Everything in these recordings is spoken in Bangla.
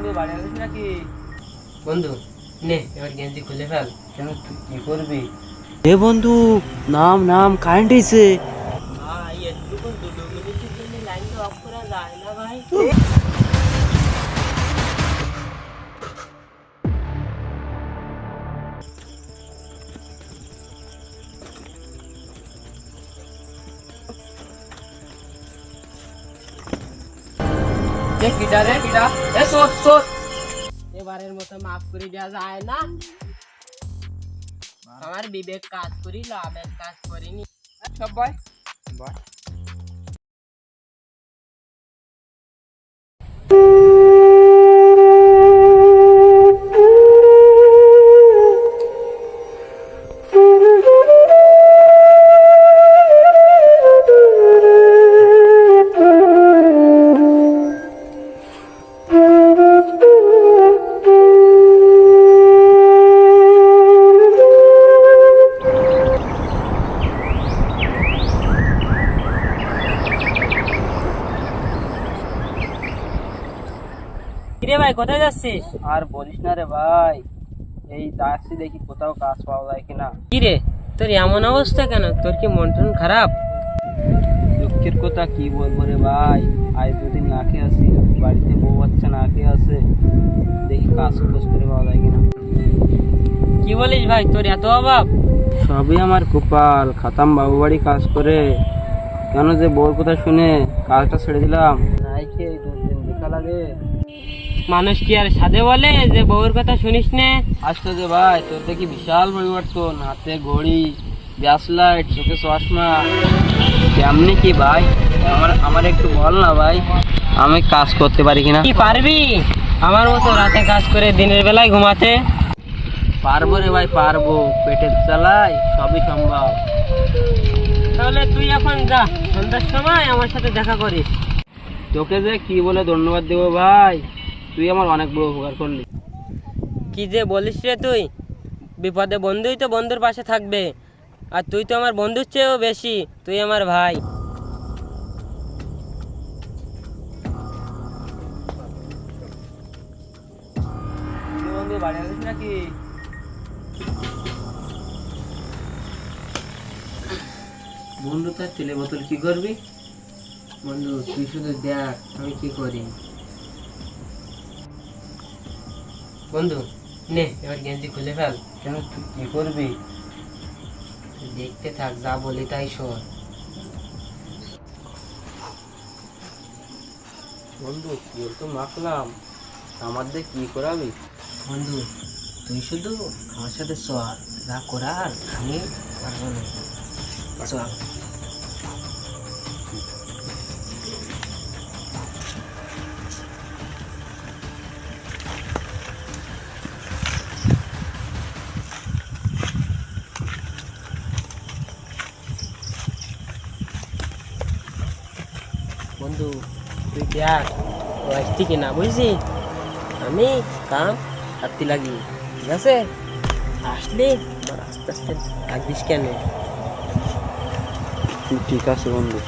বন্ধু বাড়ি আসিস নাকি? বন্ধু নে এবার গেঞ্জি খুলে ফেল। কেন তুই কি করবি? এ বন্ধু নাম নাম কারেন্ট এসে ভাই একটু দুটো মিনিটের জন্য লাইনটা অফ করা যায় না ভাই? এ কিডা রে কিডা? এ সোট সোট এবারের মতো মাফ করে দেওয়া যায় না। আমার বিবেক কাজ করি লাভের কাজ করিনি। সব বয় বয় কিরে ভাই কোথায় যাচ্ছিস? আর বলিস না রে ভাই এই যাচ্ছি দেখি কোথাও কাজ পাওয়া যায় কিনা। কিরে তোর এমন অবস্থা কেন? তোর কি মন টন খারাপ? দুঃখের কথা কি বলব রে ভাই আজ দুদিন খেয়ে আছি বাড়িতে বউ বাচ্চা না খেয়ে আছে দেখি কাজ খোঁজ করে পাওয়া যায় কিনা। কি বলিস ভাই তোর এত অভাব? সবই আমার কপাল খাতাম বাবু বাড়ি কাজ করে। কেন যে বউর কথা শুনে কাজটা ছেড়ে দিলাম? নাই খেয়ে দু দেখা লাগে। মানুষ কি আর সাধে বলে? যে বউর কথা শুনিস নে। আসতো যে ভাই তোর দেখি বিশাল পরিবর্তন। হাতে ঘড়ি গ্যাস লাইট চোখে চশমা। কেমনি কি ভাই? আমার আমার একটু বল না ভাই আমি কাজ করতে পারি কিনা? কি পারবি? আমার মতো রাতে কাজ করে দিনের বেলায় ঘুমাতে। পারব রে ভাই পারব। পেটের চালাই সবই সম্ভব। তাহলে তুই এখন যা সন্ধ্যার সময় আমার সাথে দেখা করিস। তোকে যে কি বলে ধন্যবাদ দেবো ভাই? তুই আমার অনেক বড় উপকার করলি। কি যে বলিস রে তুই? বিপদে বন্ধুই তো বন্ধুর পাশে থাকবে। আর তুই তো আমার বন্ধুর চেয়েও বেশি তুই আমার ভাই। বন্ধু নাকি? বন্ধু তার তেলে বোতল কি করবি? বন্ধু তুই শুধু দেখ আমি কি করি। বন্ধু নে এবার গেঞ্জি খুলে ফেল। কেন তুই কি করবি? দেখতে থাক যা বলি তাই শোন। বন্ধু তেল তো মাখলাম। আমার দিয়ে কি করাবি? বন্ধু তুই শুধু আমার সাথে চল। যা করার আমি পারব না। চল। বন্ধু, তুই দেখ, ও আসছি কিনা বুঝছি আমি কাম হাতি লাগি, ঠিক আছে? আসলে আমার আস্তে আস্তে আসবিস কেন? ঠিক আছে বন্ধু।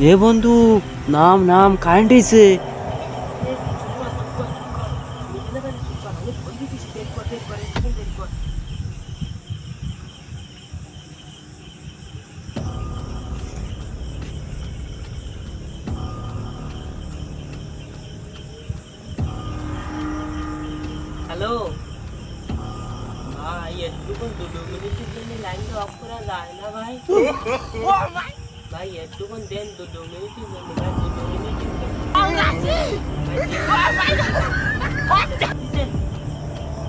এ বন্ধু নাম নাম কারেন্ট এসে হ্যালো। ভাই একটুকুন দুটো মিনিটের জন্য লাইনটা অফ করা যায় না ভাই? ভাই একটুকুন দেন ভাই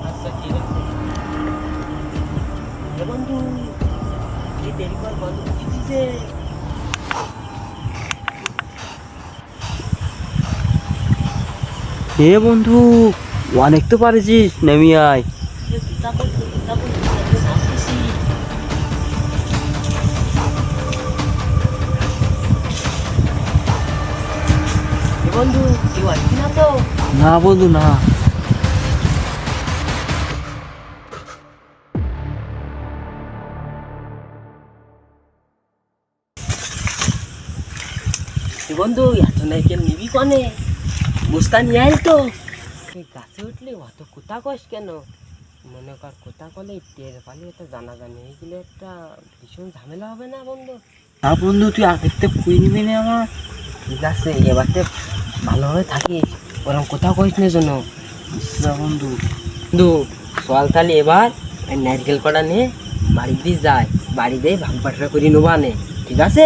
আচ্ছা ঠিক আছে। এ বন্ধু এই দেরি কর বন্ধ দিচ্ছে এ বন্ধু অনেক তো পারেছিস নেমি আয়। বন্ধু কেউ আসবি না তো? না বন্ধু না। বন্ধু এত নাইকেল নিবি কনে? বুঝতা নিয়ে আইল তো। গাছে উঠলে? অত কোথা কস কেন? মনে কর কোথা কলে টের পালি এটা জানা জানি হয়ে গেলে একটা ভীষণ ঝামেলা হবে না বন্ধু? না বন্ধু তুই আগের থেকে কুই নিবি না আমার। ঠিক আছে এবারতে ভালোভাবে থাকিস ওরকম কোথাও কইস না জন্য বন্ধু। দু চল তাহলে এবার ওই নারকেল কটা নিয়ে বাড়ি দিয়ে যায় বাড়ি দিয়ে ভাগ বাটরা করে নেবা নে ঠিক আছে?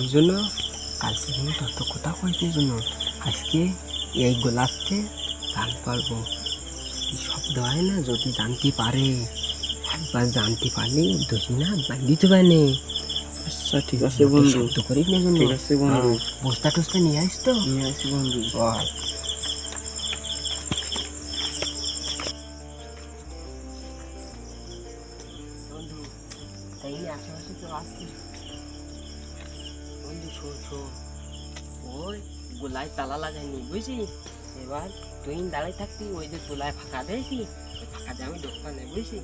এই জন্য কালকে জন্য তত কথা এই জন্য আজকে এই গোলাপকে গান পারব। শব্দ হয় না যদি জানতে পারে। একবার জানতে পারলে দুই না দিতে পারে আচ্ছা ঠিক আছে বন্ধু। শব্দ করিস না জন্য। ঠিক আছে বন্ধু। বস্তা টস্তা নিয়ে আসিস তো নিয়ে আসি বন্ধু। গোলায় তালা লাগাইনি বুঝছি এবার তুই দাঁড়াই থাকতি, ওই যে গোলায় ফাঁকা দিয়েছি ফাঁকা দিয়ে আমি দোকানে বুঝছি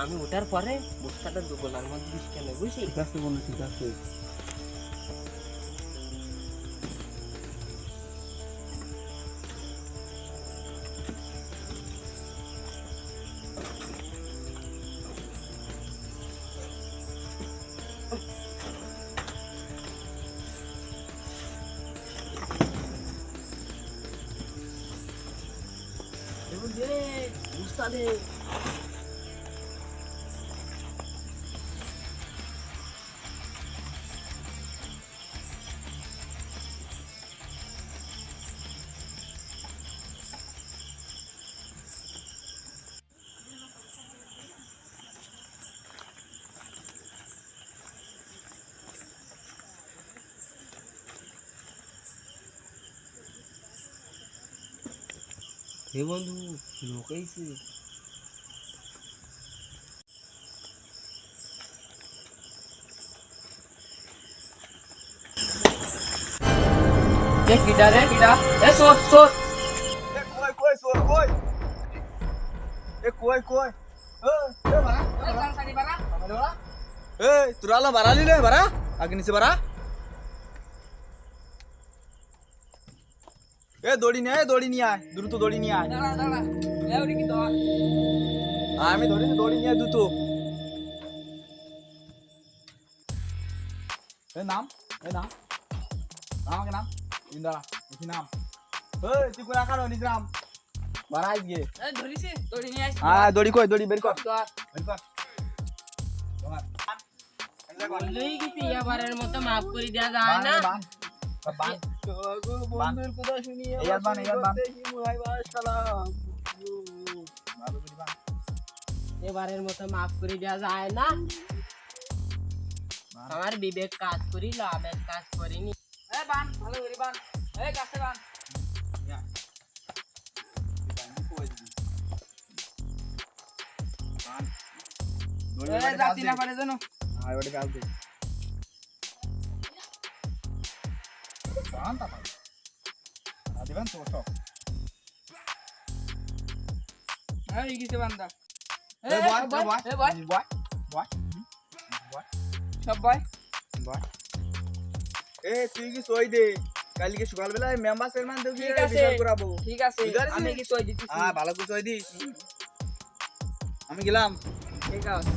আমি ওঠার পরে বস্তাটা গোলার মধ্যে বিষ কেন বুঝছিস ঠিক আছে ঠিক আছে। বুঝতা দে হে বন্ধু লোক আইছে এ কিডা রে কিডা এ সোট সোট এ কই কই সোর কই এ কই কই এ এ বাড়া। এ বাড়া এ তোরা লা বাড়ালি রে বাড়া আগে নিচে বাড়া এ দড়ি? নিয়ে দড়ি নিয়ে আয় আমি ধরি নাম। এই হ্যাঁ দড়ি কই দড়ি বের কর। বের কর। তোমার এবারের মতো মাফ করে দেওয়া যায় না? বন্ধুর কথা শুনিয়ে এই আলবান এই আলবান এবারের মতো মাফ করে দেওয়া যায় না? আমার বিবেক কাজ করি লাভের কাজ করিনি। হ্যাঁ কাজ বান তা পারে আদিবান তো সব বয়। বয়। এ তুই কি সই দে? কালকে সকালবেলায় মেম্বার চেয়ারম্যান দেখি ঠিক আছে। করাবো। ঠিক আছে। আমি কি সই দিচ্ছি হ্যাঁ ভালো করে সই দিস। আমি গেলাম। ঠিক আছে।